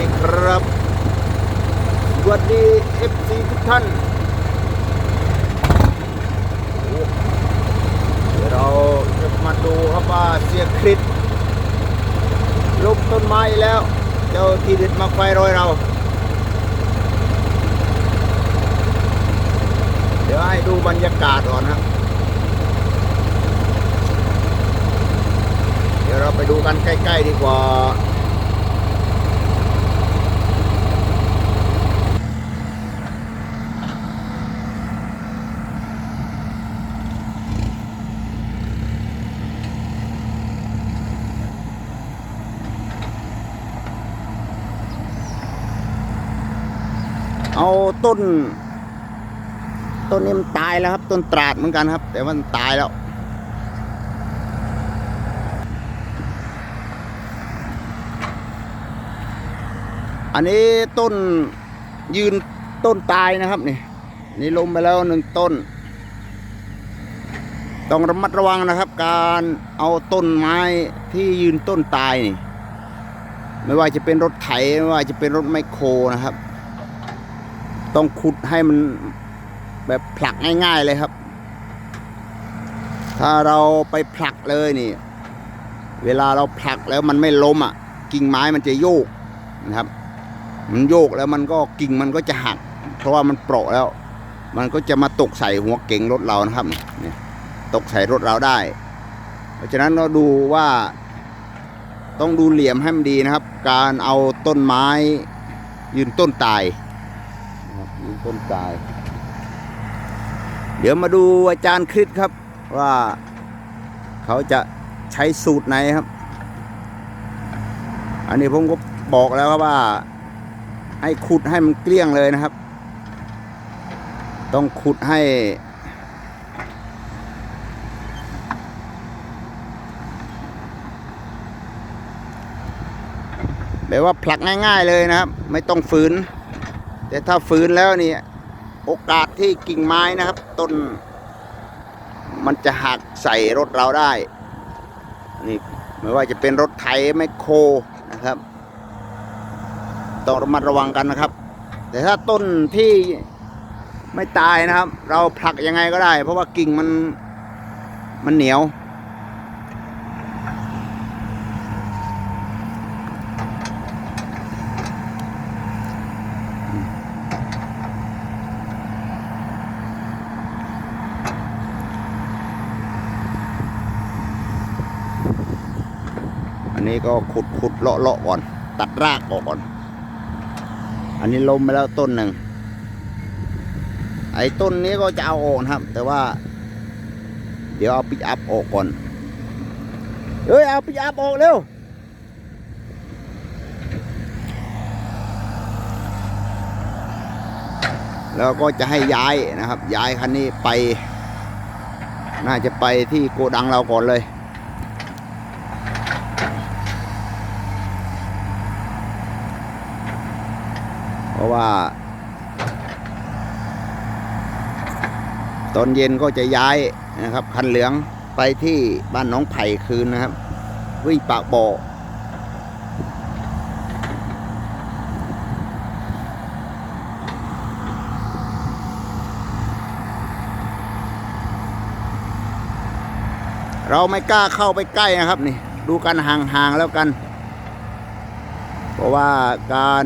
ดีครับสวัสดีเอฟซีทุกท่านเดี๋ยวเราจะมาดูครับว่าเสียคริสลุกต้นไม้แล้ว เจ้าทีเด็ดมาไฟรอยเรา เดี๋ยวให้ดูบรรยากาศก่อนครับเดี๋ยวเราไปดูกันใกล้ ๆ ดีกว่า เอาต้น ต้นนี้มันตายแล้วครับ ต้นตราดเหมือนกันครับ แต่ว่ามันตายแล้ว อันนี้ต้นยืนต้นตายนะครับนี่นี่ล้มไปแล้วหนึ่งต้น ต้องระมัดระวังนะครับ การเอาต้นไม้ที่ยืนต้นตายนี่ไม่ว่าจะเป็นรถไถไม่ว่าจะเป็นรถไมโครนะครับ ต้องขุดให้มันแบบผลักง่ายๆเลยครับ ถ้าเราไปผลักเลยนี่ เวลาเราผลักแล้วมันไม่ล้มอะ กิ่งไม้มันจะโยกนะครับ มันโยกแล้วมันก็กิ่งมันก็จะหัก เพราะว่ามันเปราะแล้ว มันก็จะมาตกใส่หัวเก่งรถเรานะครับเนี่ยตกใส่รถเราได้ เพราะฉะนั้นเราดูว่าต้องดูเหลี่ยมให้มันดีนะครับ การเอาต้นไม้ยืนต้นตาย นะครับยืนต้นตาย เดี๋ยวมาดูอาจารย์คริสครับว่าเขาจะใช้สูตรไหนครับ อันนี้ผมก็บอกแล้วครับว่า ให้ขุดให้มันเกลี้ยงเลยนะครับ ต้องขุดให้แบบว่าผลักง่าย ๆเลยนะครับ ไม่ต้องฝืน แต่ถ้าฝืนแล้วนี่โอกาสที่กิ่งไม้นะครับ ต้น มันจะหักใส่รถเราได้นี่ไม่ว่าจะเป็นรถไถไมโครนะครับต้องระมัดระวังกันนะครับ แต่ถ้าต้นที่ไม่ตายนะครับ เราผลักยังไงก็ได้ เพราะว่ากิ่งมันมันเหนียว อันนี้ก็ขุดขุดเลาะเลาะก่อน ตัดรากออกก่อน อันนี้ล้มไปแล้วต้นหนึ่ง ไอ้ต้นนี้ก็จะเอาออกนะครับ แต่ว่า เดี๋ยวเอาปิกอัพออกก่อน เฮ้ย เอาปิกอัพออกเร็วแล้วก็จะให้ย้ายนะครับ ย้ายคันนี้ไป น่าจะไปที่โกดังเราก่อนเลย ราะว่า ตอนเย็นก็จะย้ายนะครับ คันเหลืองไปที่บ้านน้องไผ่คืนนะครับวิ่งปากบ่อเราไม่กล้าเข้าไปใกล้นะครับนี่ ดูกันห่างๆแล้วกัน เพราะว่าการ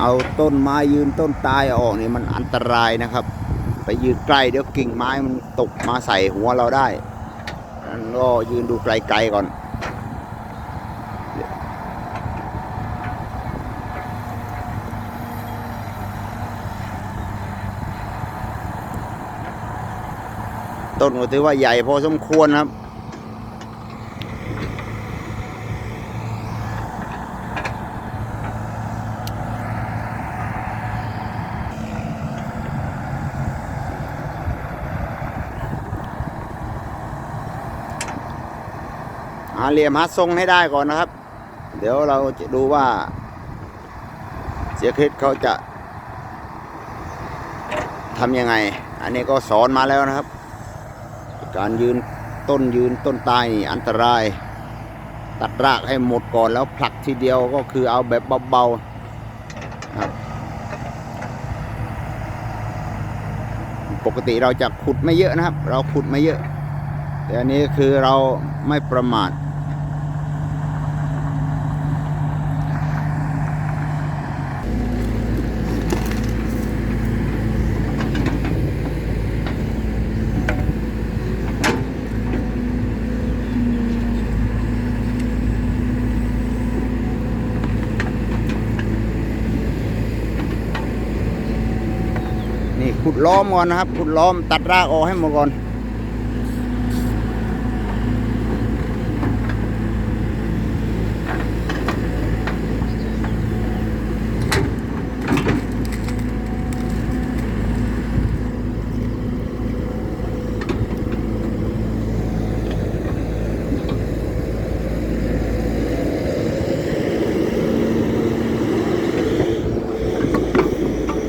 เอาต้นไม้ยืนต้นตายออกนี่มันอันตรายนะครับ ไปยืนใกล้เดี๋ยวกิ่งไม้มันตกมาใส่หัวเราได้นั้นก็ยืนดูไกลๆก่อนต้นก็ถือว่าใหญ่พอสมควรครับาเหลี่ยมหาทรงให้ได้ก่อนนะครับ เดี๋ยวเราจะดูว่า เสียคริสเขาจะทำยังไง อันนี้ก็สอนมาแล้วนะครับ การยืนต้นยืนต้นตายนี่อันตราย ตัดรากให้หมดก่อนแล้วผลักทีเดียวก็คือเอาแบบเบาๆครับปกติเราจะขุดไม่เยอะนะครับ เราขุดไม่เยอะ แต่อันนี้คือเราไม่ประมาท ขุดล้อมก่อนนะครับ ขุดล้อมตัดรากออกให้หมดก่อน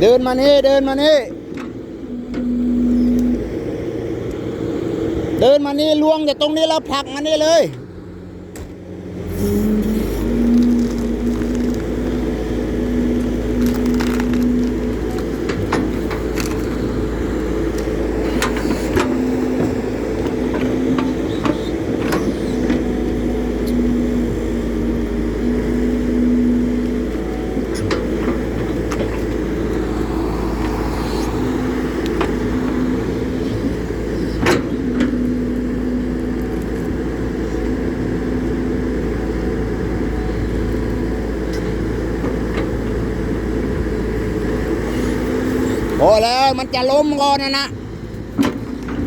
เดินมานี่เดินมานี่ เดินมานี่ล้วงจากตรงนี้แล้วผลักมานี่เลย มันจะล้มก่อนนะนะ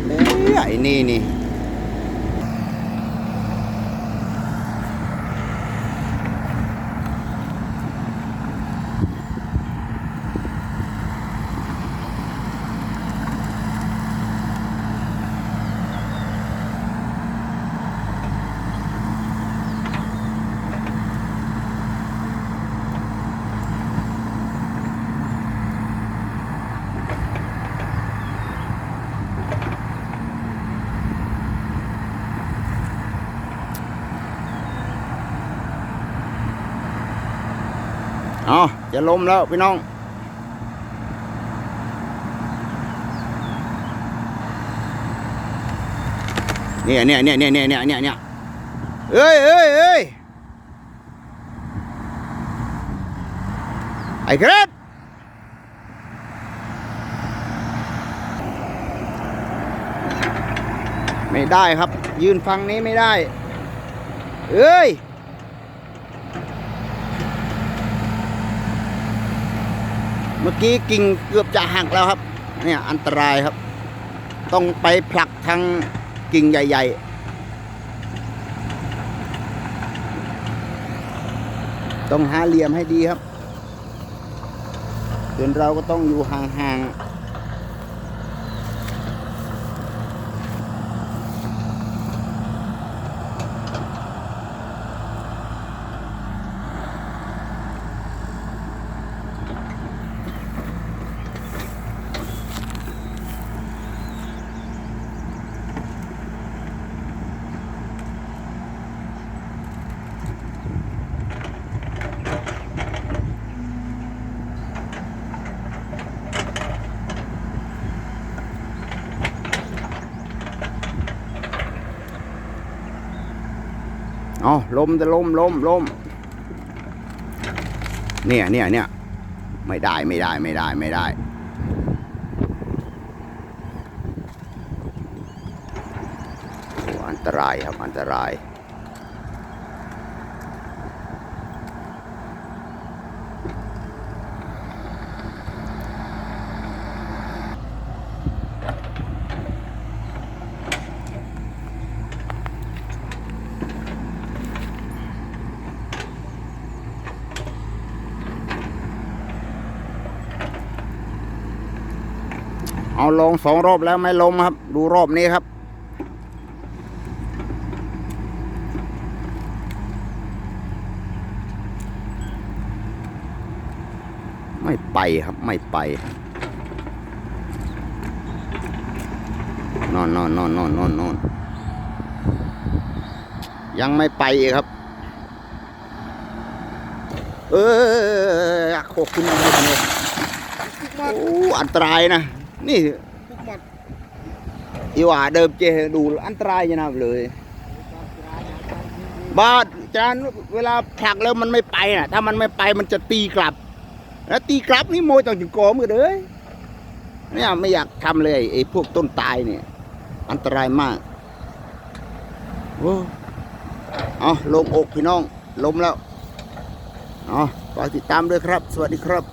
เอ้ยไอ้นี่นี่ จะล้มแล้วพี่น้อง เนี่ยเนี่ยเนี่ยเนี่ยเนี่ยเนี่ยเนี่ยเนี่ยเอ้ยเอ้ยเอ้ยไอ้เกรดไม่ได้ครับ ยืนฟังนี้ไม่ได้ เอ้ย เมื่อกี้กิ่งเกือบจะหักแล้วครับ เนี่ยอันตรายครับ ต้องไปผลักทางกิ่งใหญ่ ๆต้องหาเหลี่ยมให้ดีครับส่วนเราก็ต้องอยู่ห่างๆ เอาลมจะลมลมลมเนี่ยเนี่ยเนี่ยไม่ได้ไม่ได้ไม่ได้ไม่ได้ อันตรายครับอันตราย เอาลงสองรอบแล้วไม่ลมครับ ดูรอบนี้ครับ ไม่ไปครับไม่ไปนอนนอนนอนนอนนอนนอนยังไม่ไปอีกครับ เออขอบคุณมากเลยโอ้อันตรายนะ นี่ทุกหมัดอีว่าเดิมเจดูอันตรายนะเลยบาดจานเวลาผลักแล้วมันไม่ไปน่ะถ้ามันไม่ไปมันจะตีกลับ แล้วตีกลับนี่โมยต้องถึงกอมือเลยเนี่ยไม่อยากทำเลยไอ้พวกต้นตายเนี่ย อันตรายมากโอ้เอาลงอกพี่น้องล้มแล้วเอาฝากติดตามด้วยครับ สวัสดีครับ